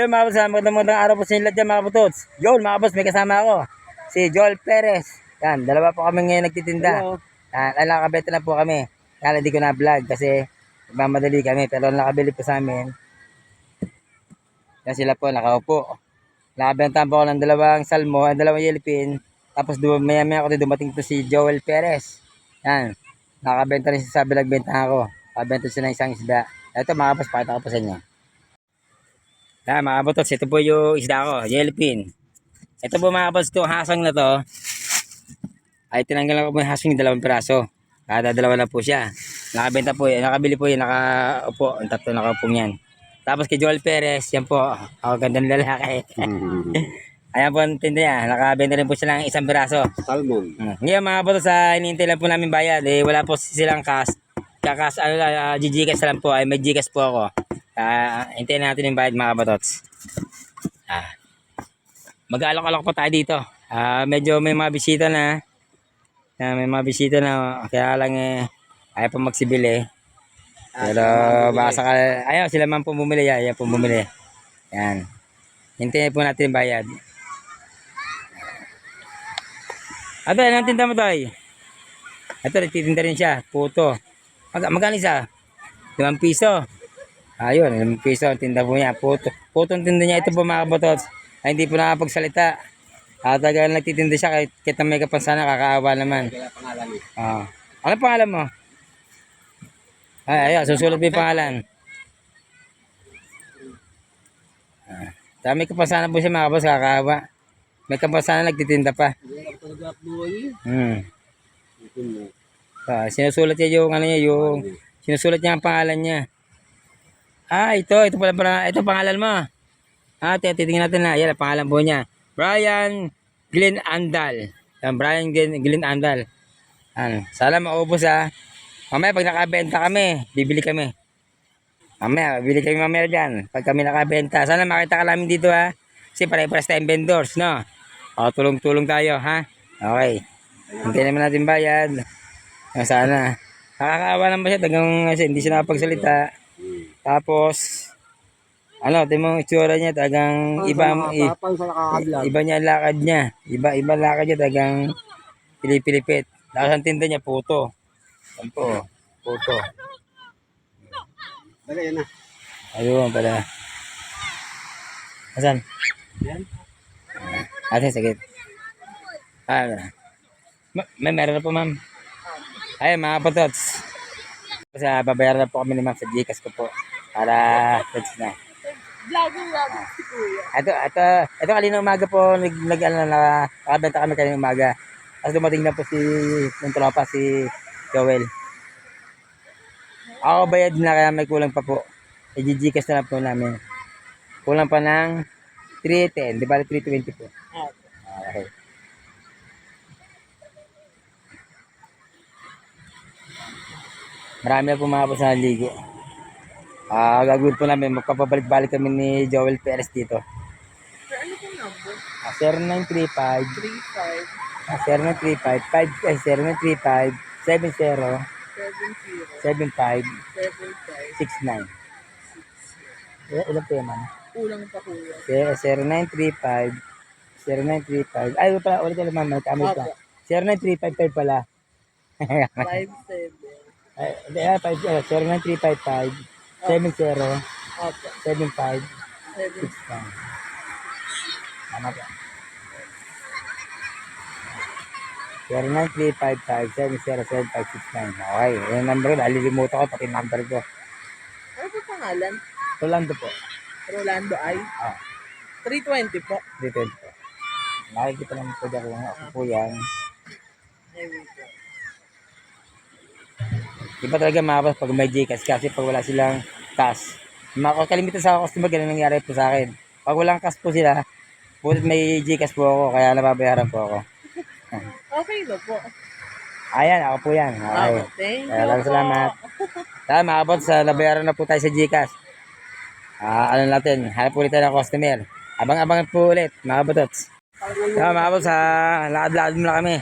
Ayun mga boss, ah, magandang magandang araw po sa inyo lahat dyan mga kaputots. Yun mga boss, may kasama ako. Si Joel Perez. Yan, dalawa po kami ngayon nagtitinda. Yan, ay nakabenta na po kami. Yan, hindi ko na vlog kasi magmamadali kami. Pero nakabili po sa amin. Yan sila po, nakaupo. Nakabenta po ako ng dalawang salmo, ang dalawang yelpin. Tapos maya maya ako dumating to si Joel Perez. Yan, nakabenta rin siya sa binagbenta ako. Nakabenta siya ng isang isda. Ito mga boss, pakita ko po sa inyo. Yan mga kaputots, ito po yung isda ko, yellowfin. Ito po mga kaputots, itong hasang na to, ay tinanggal ko po yung hasang yung dalawang piraso. Kada dalawa na po siya. Nakabenta po yan, nakabili po yan, nakaupo, ang tatlo nakaupong yan. Tapos kay Joel Perez, yan po, ako gandang lalaki. Ayan po ang tinda niya, nakabenta rin po siya ng isang piraso. Salmon. Hmm. Ngayon mga kaputots, sa hinihintay lang po namin bayad, eh wala po silang cash. Kakas, ano uh, GGCash lang po, ay may GCash po ako. Ah, hintayin natin yung bayad mga kaputots. Ah. Mag-alok-alok po tayo dito. Ah, medyo may mga bisita na. Ah, may mga bisita na kaya lang eh ayaw pa magsibili. Pero baka saka ayaw sila man po bumili, ayaw po bumili. Yan. Hintayin po natin yung bayad. Ate, anong tinda mo tayo? Ito, nagtitinda rin siya. Puto. Mag magkano isa? Limang piso. Ayun, limang piso ang tinda po niya. Puto. Puto ang tinda niya. Ito po mga kabotots. Ay, hindi po nakapagsalita. At taga nagtitinda siya kahit kita may kapansana, kakaawa naman. Ah. Ano pangalan mo? Ay, ayun, susulat mo yung pangalan. Ah. Dami kapansana po siya mga kabos, kakaawa. May kapansana nagtitinda pa. Buhay. Hmm. Ah, sinusulat niya yung ano niya, yung sinusulat niya ang pangalan niya. Ah, ito, ito pala pala, ito pangalan mo. Ah, tingnan titingnan natin na. Yan, ang pangalan po niya. Brian Glenn Andal. Yan, Brian Glenn, Andal. Ano, sana maubos ah. Mamaya pag nakabenta kami, bibili kami. Mamaya, bibili kami mamaya dyan. Pag kami nakabenta. Sana makita ka namin dito ha. Kasi pare-pares tayong vendors, no? O, tulong-tulong tayo, ha? Okay. Hintayin naman natin bayad. Ah, sana. Nakakaawa naman siya. Tagang hindi siya nakapagsalita. Tapos, ano, ito mo itsura niya. Tagang iba, i- iba niya lakad niya. Iba, iba lakad niya. Tagang pilipilipit. Tapos ang tinda niya, puto. Yan po. Puto. Dali yan na. Ayun pala. Asan? Yan. Ate, sige. Ah, ma- may meron na po, ma'am. Ay, mga patots. Kasi ah, babayaran na po kami ni ma'am sa Gcash ko po. Para, that's na. Vlogging vlogging si Kuya. Ito, ito, ito kanina umaga po, nag, nag ano, na, nakabenta kami kanina umaga. Tapos dumating na po si, yung tropa, si Joel. Ako bayad na kaya may kulang pa po. I-Gcash na lang po namin. Kulang pa ng 310, di ba 320 po. Okay. Marami na po mga po sa ligo. Ah, gagawin po namin, magpapabalik-balik kami ni Joel Perez dito. Sir, ano pong number? Ah, 0935 35 ah, 0935 5 eh, 0935 70 70 75 75 69. Ilan, ilan po yan, ma'am? Kulang pa kuya. Eh, 0935 0935 ay pala ulit ulit ma'am. Nagkamali ka 09355 pala. 57 ay hindi ah 5 uh, 09355 70 Opo. 75 7 69 tama po 09355 okay yung number ko alilimutan ko pati number ko. Ano po pangalan? Rolando po. Rolando I. ah. 320 po. dito po. Nakikita naman po dyan kung ako po yan. Ayun Iba talaga mga boss pag may Gcash kasi pag wala silang cash. Mga kalimitan sa customer, ganun nangyari po sa akin. Pag walang cash po sila, bulit may Gcash po ako, kaya nababayaran po ako. Okay na po. Ayan, ako po yan. Okay. Opo. Thank you po. salamat. Tama boss, sa nabayaran na po tayo sa Gcash. Ah, ano natin, hanap ulit tayo ng customer. Abang-abangan po ulit, mga botots. Tama mga boss, ah, lakad-lakad muna kami.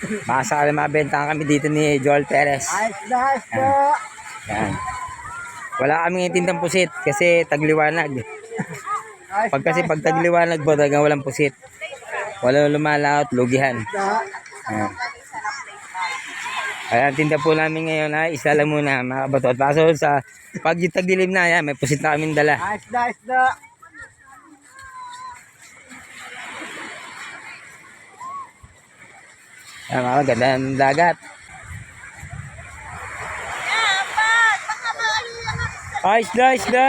Baka sakali mabentahan kami dito ni Joel Perez. Ayos na, ayos po. Yan. Wala kaming tindang pusit kasi tagliwanag. Pag kasi pag tagliwanag po, talagang walang pusit. Walang lumalaot, lugihan. Ayan. Kaya ang tinda po namin ngayon ay isa lang muna mga kabatot. Kaso sa pag yung tagdilim na yan, may pusit na kaming dala. Ah, Isda, isda. Ayan, mga ganda ng dagat. Ay, isda, isda.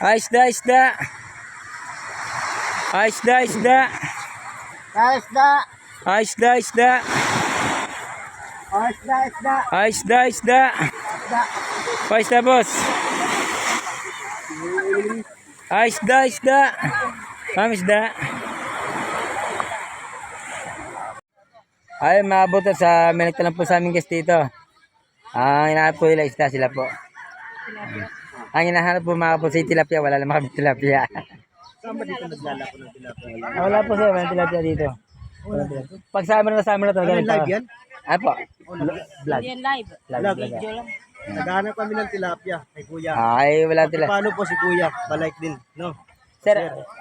Ay, isda, isda. Ay, isda, isda. Ah, isda. Ay, isda, isda. Ah, isda, isda. Ay, isda, isda. Ay, isda, boss. Ay, isda, isda. Ma'am, isda. Ay, maabot sa minute lang po sa aming guest dito. Ang hinahanap po nila isda, sila po. Ang hinahanap po mga po si tilapia, wala naman kami tilapia. Saan ba dito naglalako ng tilapia? Ah, wala po sir, walang tilapia dito. Walang tilapia. Pag summer na summer na talaga. Ano, live yan? Ay po. Vlog. Yan live. Vlog. Naghahanap kami ng tilapia kay kuya. Ay, wala tilapia. Paano po si kuya? Balik din, no? Sir,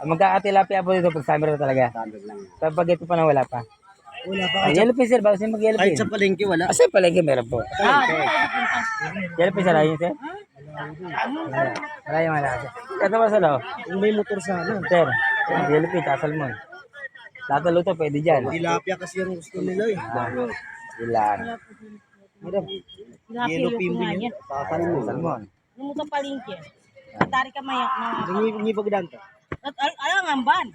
magkakatilapia po dito pag summer na talaga. Lang. Kapag ito pa na wala pa. Wala pa. Ah, yellow pin sir, bago siya mag-yellow Kahit pin. sa palengke, wala. Asa pala yung meron po? Ah, Yellow pin sir, ayun sir? Wala yung wala. Ito ba sa lo? Kung may motor sana. Sir, yellow pin, tasal mo. Tatalo to, pwede dyan. Tilapia kasi yung gusto nila eh. Ah, ilan. Madam, yellow pimbi niya. Tasal mo. Salmon. Yung mo sa palingki. Atari ka maya. Hindi hindi bagdan al- alam ang ban.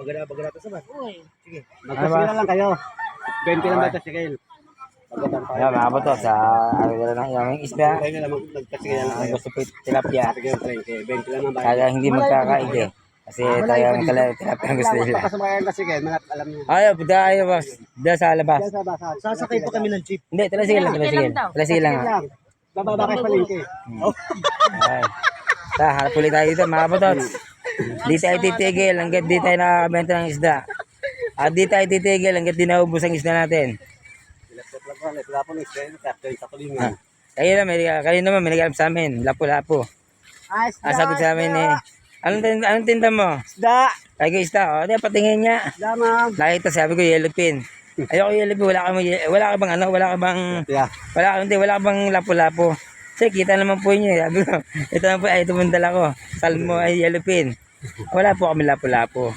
Bagada bagada to sa ba? Uy. Sige. Ano ba? Magkasira lang kayo. 20 lang ba ito si Kail? Bagadang tayo. Ayan, mga to sa ano na yung isda. Kaya nga naman nagkasira lang Ang kayo. gusto po yung tilapia. Sige, palengke. 20 lang ang Kaya hindi magkakaige. Kasi tayo ang kala tilapia ang gusto nila. Pagkasamayan kasi kayo, mga alam niyo. Puta ayaw boss. Diyan sa labas. Sa basa. Sasakay pa kami ng jeep. Hindi, talasigil lang, talasigil. Talasigil lang. ah. Lang. Bababa kayo palengke. Oh. Ay. Ta, harap ulit tayo dito, mga kapotots. Di tayo titigil hanggat di tayo nakakabenta ng isda. At di tayo titigil hanggat di naubos ang isda natin. Kulingan. Kayo na, may, kayo naman, may nag sa amin. Lapo-lapo. Ay, Ang sagot sa amin eh. Anong, tin- anong tinda mo? Isda. Ay, ko isda. O, di, patingin niya. Isda, ma'am. Nakita, sabi ko, yellow pin. Ayoko yellow pin. Wala ka, bang- wala ka bang ano, wala ka bang, wala ka, hindi, wala ka bang lapo-lapo. Sir, kita naman po niyo. eh. Sabi ko, ito naman po, ay, ito mong dala ko. Salmo ay yellow pin. Wala po kami lapo-lapo.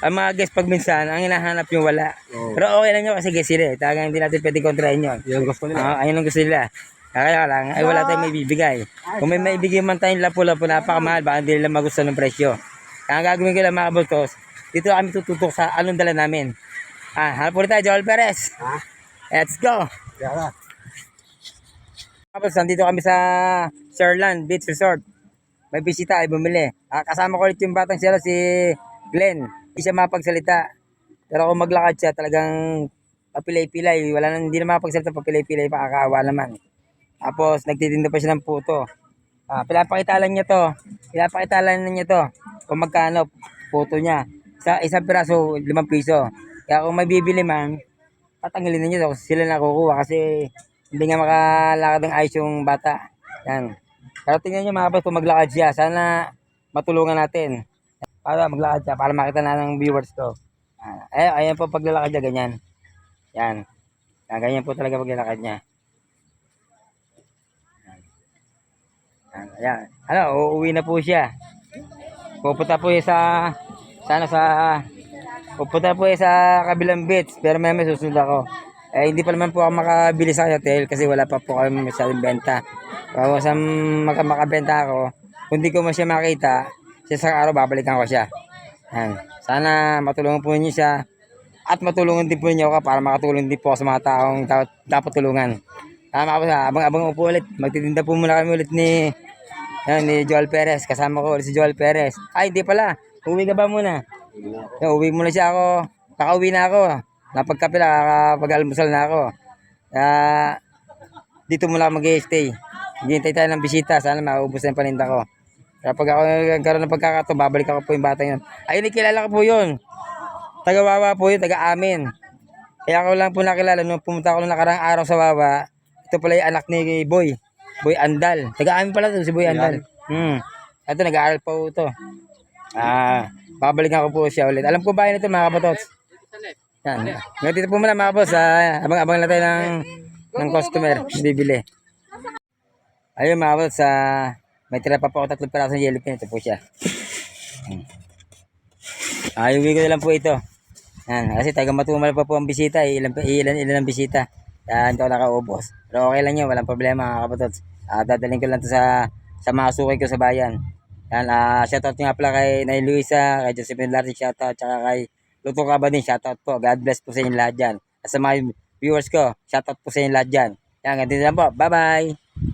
Ang mga guest pag minsan, ang hinahanap yung wala. Oo. Pero okay lang yun kasi guest sila eh. Talagang hindi natin pwede kontrahin yun. Yung gusto nila. Ah, ayun ang gusto nila. Kaya lang, ay wala tayong may bibigay. Kung may maibigay man tayong lapo-lapo, napakamahal, baka hindi nila magustuhan ng presyo. Kaya ang gagawin ko lang mga kabultos, dito kami tututok sa anong dala namin. Ah, hanap ulit tayo, Joel Perez. Ha? Let's go! Yara. Tapos, nandito kami sa Sherland Beach Resort. May bisita ay bumili. Ah, kasama ko ulit yung batang siya, si Glenn. Hindi siya mapagsalita. Pero kung maglakad siya, talagang papilay-pilay. Wala nang, hindi na mapagsalita, papilay-pilay, pakakaawa naman. Tapos, nagtitinda pa siya ng puto. Ah, pinapakita lang niya to. Pinapakita lang niya to. Kung magkano puto niya. Sa isang piraso, limang piso. Kaya kung may bibili man, tatanggalin na niya to. Sila nakukuha kasi hindi nga makalakad ng ayos yung bata. Yan. Pero tingnan niyo mga kapatid, kung maglakad siya, sana matulungan natin. Para maglakad siya, para makita na ng viewers to. Ah, ayan, ayan po paglalakad niya, ganyan. Yan. Yan, ganyan po talaga paglalakad niya. Yan. Ayan. Ano, uuwi na po siya. Pupunta po siya sa, sa ano, sa, pupunta po siya sa kabilang beach, pero may may susunod ako. Eh, hindi pa naman po ako makabili sa hotel kasi wala pa po kami masyadong benta. Kaya sa maka ako, kung di ko man siya makita, sa isang araw babalikan ko siya. Yan. Sana matulungan po niyo siya at matulungan din po niyo ako para makatulong din po sa mga taong dapat, tulungan. Tama po sa abang-abang upo ulit. Magtitinda po muna kami ulit ni yan, ni Joel Perez. Kasama ko ulit si Joel Perez. Ay, hindi pala. Uwi ka ba muna? Yan, uwi muna siya ako. Nakauwi na ako. Napagkape na, nakapag-almusal na ako. Kaya, dito muna ako mag-stay. Hintay tayo ng bisita. Sana maubos na yung paninda ko. Kaya pag ako nagkaroon ng pagkakataon, babalik ako po yung bata yun. Ayun, kilala ko po yun. Taga-wawa po yun, taga-amin. Kaya ako lang po nakilala nung pumunta ako nung nakarang araw sa Wawa. Ito pala yung anak ni Boy. Boy Andal. Taga-amin pala to, si Boy Andal. Hmm. Ito, nag-aaral pa po ito. Ah, babalikan ko po siya ulit. Alam ko ba yun ito mga kapotots? Yan. Ngayon dito po muna mga boss. Ah, abang-abang lang tayo ng, ng customer. Bibili. Ayun mga boss. Ah, may tira pa po ako tatlong piraso ng yellow pin. Ito po siya. Hmm. Ayuwi ko na lang po ito. Yan. Kasi taga matumal pa po ang bisita. eh. Ilan, ilan, ilan ang bisita. Kaya hindi ako nakaubos. Pero okay lang yun. Walang problema mga kapotots. Ah, dadalhin ko lang to sa sa mga suki ko sa bayan. Yan, ah, shoutout nga pala kay Nay Luisa, kay Josephine Larry, shoutout, tsaka kay Luto Kaba din, shoutout po. God bless po sa inyo lahat dyan. At sa mga viewers ko, shoutout po sa inyo lahat dyan. Yan, ganito lang po. Bye-bye!